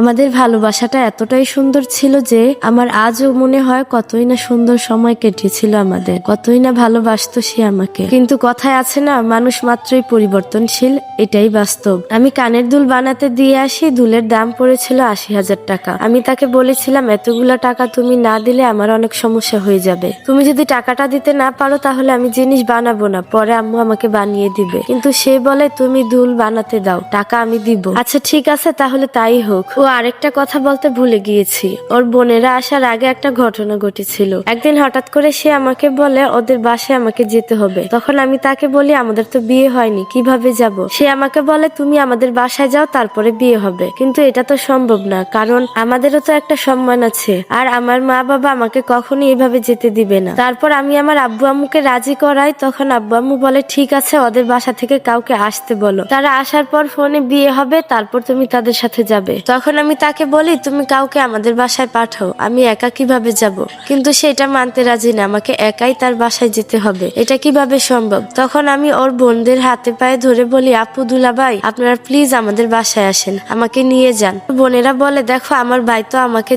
আমাদের ভালোবাসাটা এতটাই সুন্দর ছিল যে আমার আজও মনে হয় কতই না সুন্দর সময় কেটেছিল আমাদের, কতই না ভালোবাসতো সে আমাকে। কিন্তু কথায় আছে না, মানুষ মাত্রই পরিবর্তনশীল, এটাই বাস্তব। আমি কানের দুল বানাতে দিয়ে আসি, দুলের দাম পড়েছিল আশি হাজার টাকা। আমি তাকে বলেছিলাম, এতগুলা টাকা তুমি না দিলে আমার অনেক সমস্যা হয়ে যাবে। তুমি যদি টাকাটা দিতে না পারো, তাহলে আমি জিনিস বানাবো না। পরে আম্মু আমাকে বানিয়ে দিবে। কিন্তু সে বলে, তুমি দুল বানাতে দাও, টাকা আমি দিব। আচ্ছা ঠিক আছে, তাহলে তাই হোক। ও আরেকটা কথা বলতে ভুলে গিয়েছি। ওর বোনেরা আসার আগে একটা ঘটনা ঘটেছিল। একদিন হঠাৎ করে সে আমাকে বলে, ওদের বাসায় আমাকে যেতে হবে। তখন আমি তাকে বলি, আমাদের তো বিয়ে হয়নি, কীভাবে যাব? সে আমাকে বলে, তুমি আমাদের বাসায় যাও, তারপরে বিয়ে হবে। কিন্তু এটা তো সম্ভব না, কারণ আমাদেরও তো একটা সম্মান আছে। আর আমার মা বাবা আমাকে কখনোই এভাবে যেতে দিবে না। তারপর আমি আমার আব্বু আম্মুকে রাজি করাই। তখন আব্বু আম্মু বলে, ঠিক আছে, ওদের বাসা থেকে কাউকে আসতে বলো। তারা আসার পর ফোনে, বিয়ে হবে, তারপর তুমি তাদের সাথে যাবে। তখন আমি তাকে বলি, তুমি কাউকে আমাদের বাসায় পাঠাও, আমি একা কীভাবে যাব? কিন্তু সেটা মানতে রাজি না, আমাকে একাই তার বাসায় যেতে হবে, এটা কীভাবে সম্ভব? তখন আমি ওর বোনদের হাতে পায়ে ধরে বলি, আপু দুলাভাই, আপনারা প্লিজ আমাদের বাসায় আসেন, আমাকে নিয়ে যান। বোনেরা বলে, দেখো, আমার ভাই তো আমাকে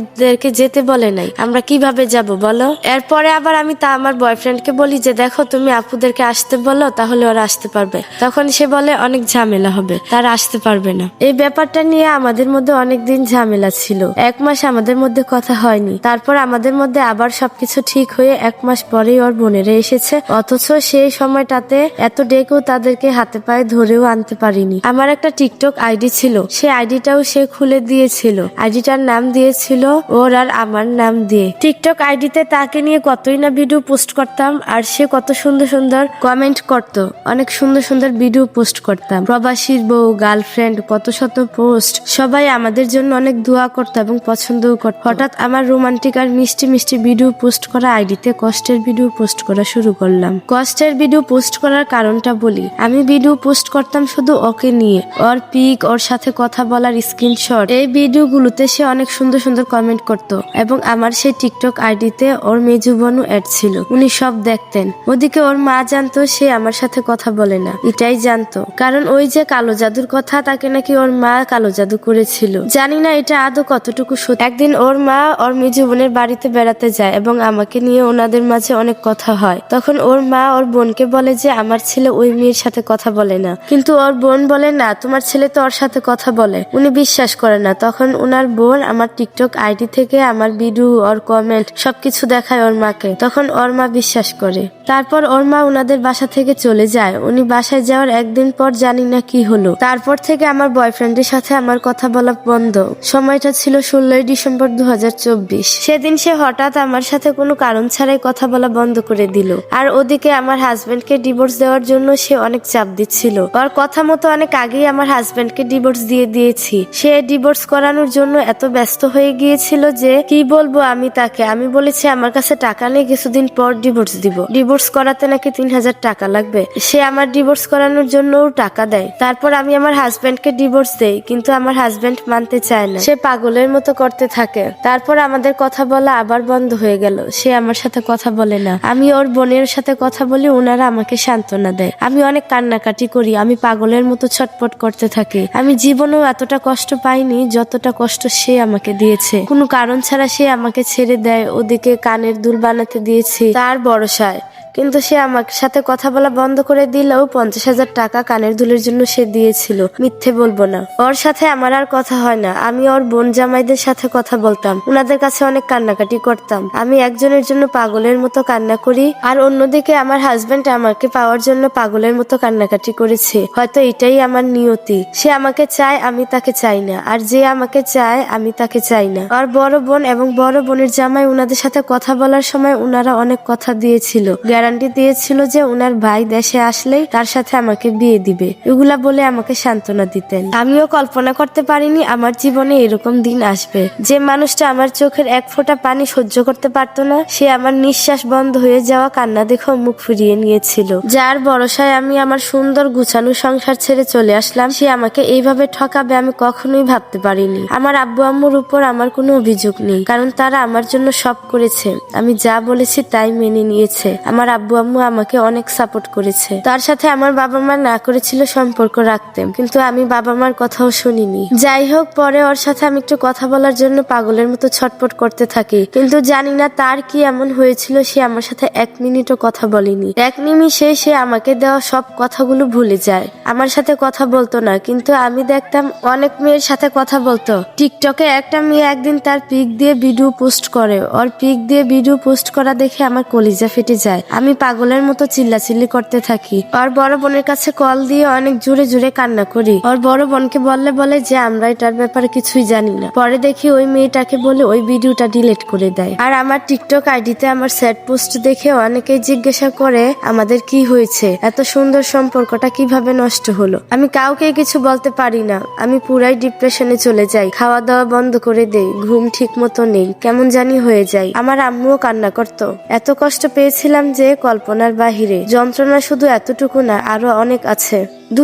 যেতে বলে নাই, আমরা কীভাবে যাব বলো? এরপরে আবার আমি তা আমার বয়ফ্রেন্ডকে বলি যে, দেখো, তুমি আপুদেরকে আসতে বলো, তাহলে ওরা আসতে পারবে। তখন সে বলে, অনেক ঝামেলা হবে, তারা আসতে পারবে না। এই ব্যাপারটা নিয়ে আমাদের মধ্যে অনেক দিন ঝামেলা ছিল। এক মাস আমাদের মধ্যে কথা হয়নি। তারপর আমাদের মধ্যে আবার সবকিছু ঠিক হয়ে এক মাস পরেই ওর বোনেরা এসেছে। অথচ সেই সময়টাতে এত ডেকেও তাদেরকে হাতে পায়ে ধরেও আনতে পারিনি। আমার একটা টিকটক আইডি ছিল। সে আইডিটাও সে খুলে দিয়েছিল। আইডিটার নাম দিয়েছিল ওর আর আমার নাম দিয়ে। টিকটক আইডিতে তাকে নিয়ে কতই না ভিডিও পোস্ট করতাম আর সে কত সুন্দর সুন্দর কমেন্ট করত। অনেক সুন্দর সুন্দর ভিডিও পোস্ট করতাম। প্রবাসীর বউ, গার্লফ্রেন্ড, কত শত পোস্ট। সবাই আমাদের জন্য অনেক দোয়া করতো এবং পছন্দও করত। হঠাৎ আমার রোমান্টিক আর মিষ্টি মিষ্টি ভিডিও পোস্ট করা আইডিতে কষ্টের ভিডিও পোস্ট করা শুরু করলাম। কষ্টের ভিডিও পোস্ট করার কারণটা বলি, আমি ভিডিও পোস্ট করতাম শুধু ওকে নিয়ে, ওর পিক, ওর সাথে কথা বলার স্ক্রিনশট। এই ভিডিওগুলোতে সে অনেক সুন্দর সুন্দর কমেন্ট করত এবং আমার সেই টিকটক আইডিতে ওর মেজু বনু অ্যাড ছিল, উনি সব দেখতেন। ওদিকে ওর মা জানতো সে আমার সাথে কথা বলে না, এটাই জানতো। কারণ ওই যে কালো জাদুর কথা তাকে নাকি ওর মা কালো জাদু করেছিল। জানি না এটা আদৌ কতটুকু সত্যি। একদিন ওর মা ওর মেজু বোনের বাড়িতে বেড়াতে যায় এবং আমাকে নিয়ে ওনাদের মাঝে অনেক কথা হয়। তখন ওর মা ওর বোনকে বলে যে, আমার ছেলে ওই মেয়ের সাথে কথা বলে না। কিন্তু ওর বোন বলে, না, তোমার ছেলে তো ওর সাথে কথা বলে। উনি বিশ্বাস করে না। তখন ওনার বোন আমার টিকটক আইডি থেকে আমার ভিডিও, ওর কমেন্ট সবকিছু দেখায় ওর মাকে। তখন ওর মা বিশ্বাস করে। তারপর ওর মা ওনাদের বাসা থেকে চলে যায়। উনি বাসায় যাওয়ার একদিন পর জানি না কি হলো। তারপর থেকে আমার বয়ফ্রেন্ডের সাথে আমার কথা বলা বন্ধ সময়টা ছিল ষোলোই ডিসেম্বর দুহাজার চব্বিশ। সেদিন সে হঠাৎ আমার সাথে কোনো কারণ ছাড়াই কথা বলা বন্ধ করে দিল। আর ওদিকে আমার হাজবেন্ডকে ডিভোর্স দেওয়ার জন্য সে অনেক চাপ দিচ্ছিল। ওর কথা মতো অনেক আগেই আমার হাজবেন্ডকে ডিভোর্স দিয়ে দিয়েছি। সে ডিভোর্স করানোর জন্য এত ব্যস্ত হয়ে গিয়েছিল যে, কি বলব আমি তাকে? আমি বলেছি আমার কাছে টাকা নেই, কিছুদিন পর ডিভোর্স দিব। ডিভোর্স করাতে নাকি তিন হাজার টাকা লাগবে। সে আমার ডিভোর্স করানোর জন্যও টাকা দেয়। তারপর আমি আমার হাজবেন্ডকে ডিভোর্স দেই, কিন্তু আমার হাজবেন্ড মানতে চায় না। সে পাগলের মতো করতে থাকে। তারপর আমাদের কথা বলা আবার বন্ধ হয়ে গেল। সে আমার সাথে কথা বলে না। আমি ওর বোনের সাথে কথা বলি ওনারা আমাকে সান্ত্বনা দেয়। আমি অনেক কান্নাকাটি করি। আমি পাগলের মতো ছটপট করতে থাকি। আমি জীবনেও এতটা কষ্ট পাইনি যতটা কষ্ট সে আমাকে দিয়েছে। কোনো কারণ ছাড়া সে আমাকে ছেড়ে দেয়। ওদিকে কানের দুল বানাতে দিয়েছি। তার ভরসায় কিন্তু সে আমার সাথে কথা বলা বন্ধ করে দিলেও পঞ্চাশ হাজার টাকা কানের দুলের জন্য সে দিয়েছিল। মিথ্যে বলব না। ওর সাথে আমার আর কথা হয় না। আমি ওর বোন জামাইদের সাথে কথা বলতাম। ওনাদের কাছে অনেক কান্নাকাটি করতাম। আমি একজনের জন্য পাগলের মতো কান্না করি আর অন্যদিকে আমার হাজবেন্ড আমাকে পাওয়ার জন্য পাগলের মতো কান্নাকাটি করেছে। হয়তো এটাই আমার নিয়তি। সে আমাকে চায়, আমি তাকে চাই না। আর যে আমাকে চায়, আমি তাকে চাই না। আর বড় বোন এবং বড় বোনের জামাই ওনাদের সাথে কথা বলার সময় ওনারা অনেক কথা দিয়েছিল। গ্যারান্টি দিয়েছিল যে ওনার ভাই দেশে আসলেই তার সাথে আমাকে বিয়ে দিবে। এগুলা বলে আমাকে সান্ত্বনা দিতেন। আমিও কল্পনা করতে পারিনি আমার জীবনে এরকম দিন আসবে। যে মানুষটা আমার চোখের এক ফোঁটা পানি সহ্য করতে পারতো না, সে আমার নিঃশ্বাস বন্ধ হয়ে যাওয়া কান্না দেখেও মুখ ফিরিয়ে নিয়েছিল। যার ভরসায় আমি আমার সুন্দর গুছানো সংসার ছেড়ে চলে আসলাম, সে আমাকে এইভাবে ঠকাবে আমি কখনোই ভাবতে পারিনি। আমার আব্বু আম্মুর উপর আমার কোনো অভিযোগ নেই, কারণ তারা আমার জন্য সব করেছে। আমি যা বলেছি তাই মেনে নিয়েছে। আমার আব্বু আম্মু আমাকে অনেক সাপোর্ট করেছে। তার সাথে আমার বাবা মা না করেছিল সম্পর্ক রাখতে। কিন্তু আমি বাবা মার কথাও শুনিনি। যাই হোক, পরে ওর সাথে আমি একটু কথা বলার জন্য পাগলের মতো ছটপট করতে থাকি। কিন্তু জানি না তার কি এমন হয়েছিল, সে আমার সাথে এক মিনিটও কথা বলেনি। এক নিমিষে সে আমাকে দেওয়া সব কথাগুলো ভুলে যায়। আমার সাথে কথা বলতো না, কিন্তু আমি দেখতাম অনেক মেয়ের সাথে কথা বলতো। টিকটকে একটা মেয়ে একদিন তার পিক দিয়ে ভিডিও পোস্ট করে। ওর পিক দিয়ে ভিডিও পোস্ট করা দেখে আমার কলিজা ফেটে যায়। আমি পাগলের মতো চিল্লাচিল্লি করতে থাকি। ওর বড় বোনের কাছে কল দিয়ে অনেক জোরে জোরে কান্না করি। ওর বড় বোনকে বললে বলে যে, আমরা এটার ব্যাপারে কিছুই জানি না। পরে দেখি ওই মেয়েটাকে বলে ওই ভিডিওটা ডিলিট করে দেয়। আর আমার টিকটক আইডিতে আমার স্যাড পোস্ট দেখে অনেকেই জিজ্ঞাসা করে, আমাদের কি হয়েছে? এত সুন্দর সম্পর্কটা কীভাবে নষ্ট হলো? আমি কাউকে কিছু বলতে পারি না। আমি পুরাই ডিপ্রেশনে চলে যাই। খাওয়া দাওয়া বন্ধ করে দেই। ঘুম ঠিক মতো নেই। কেমন জানি হয়ে যায়। আমার আম্মুও কান্না করতো। এত কষ্ট পেয়েছিলাম যে কল্পনার বাহিরে। যন্ত্রণা শুধু এতটুকু না, আরও অনেক আছে। দু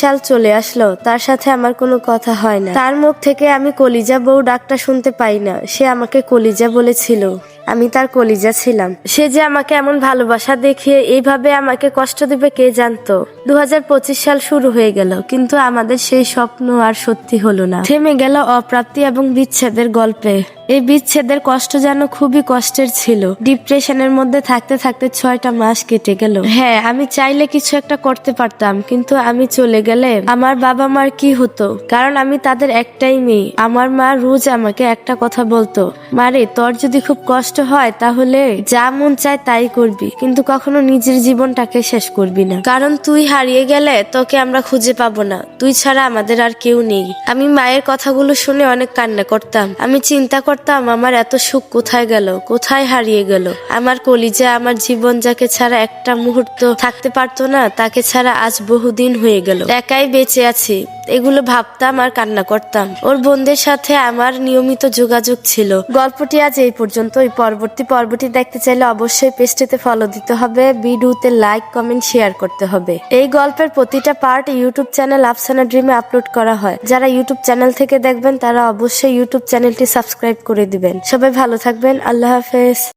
সাল চলে আসলো, তার সাথে আমার কোনো কথা হয় না। তার মুখ থেকে আমি কলিজা বউ ডাকটা শুনতে পাই না, সে আমাকে কলিজা বলেছিল। আমি তার কলিজা ছিলাম। সে যে আমাকে এমন ভালোবাসা দেখিয়ে এইভাবে আমাকে কষ্ট দিবে কে জানতো? দু সাল শুরু হয়ে গেল, কিন্তু আমাদের সেই স্বপ্ন আর সত্যি হলো না। থেমে গেল অপ্রাপ্তি এবং বিচ্ছেদের গল্পে। এই বিচ্ছেদের কষ্ট যেন খুবই কষ্টের ছিল। ডিপ্রেশনের মধ্যে থাকতে থাকতে ছয়টা মাস কেটে গেল। হ্যাঁ আমি চাইলে কিছু একটা করতে পারতাম, কিন্তু আমি চলে গেলে আমার বাবা মার কি হতো? কারণ আমি তাদের একটাই মেয়ে। আমার মা রোজ আমাকে একটা কথা বলতো, মারে, তোর যদি খুব কষ্ট হয় তাহলে যা মন চায় তাই করবি, কিন্তু কখনো নিজের জীবনটাকে শেষ করবি না। কারণ তুই হারিয়ে গেলে তোকে আমরা খুঁজে পাবো না। তুই ছাড়া আমাদের আর কেউ নেই। আমি মায়ের কথাগুলো শুনে অনেক কান্না করতাম। আমি চিন্তা করতাম আমার এত সুখ কোথায় গেল? কোথায় হারিয়ে গেল? আমার কলিজা, আমার জীবন যাকে ছাড়া একটা মুহূর্ত থাকতে পারতো না, তাকে ছাড়া আজ বহুদিন হয়ে গেল। একাই বেঁচে আছি। এগুলো ভাবতাম আর কান্না করতাম। ওর বোনদের সাথে আমার নিয়মিত যোগাযোগ ছিল। গল্পটি আজ এই পর্যন্ত ওই পরবর্তী পর্বটি দেখতে চাইলে অবশ্যই পেজটিতে ফলো দিতে হবে। ভিডিওতে লাইক কমেন্ট শেয়ার করতে হবে। এই গল্পের প্রতিটা পার্ট ইউটিউব চ্যানেল আফসানা ড্রিমে আপলোড করা হয়। যারা ইউটিউব চ্যানেল থেকে দেখবেন, তারা অবশ্যই ইউটিউব চ্যানেলটি সাবস্ক্রাইব করে দিবেন। সবাই ভালো থাকবেন। আল্লাহ হাফেজ।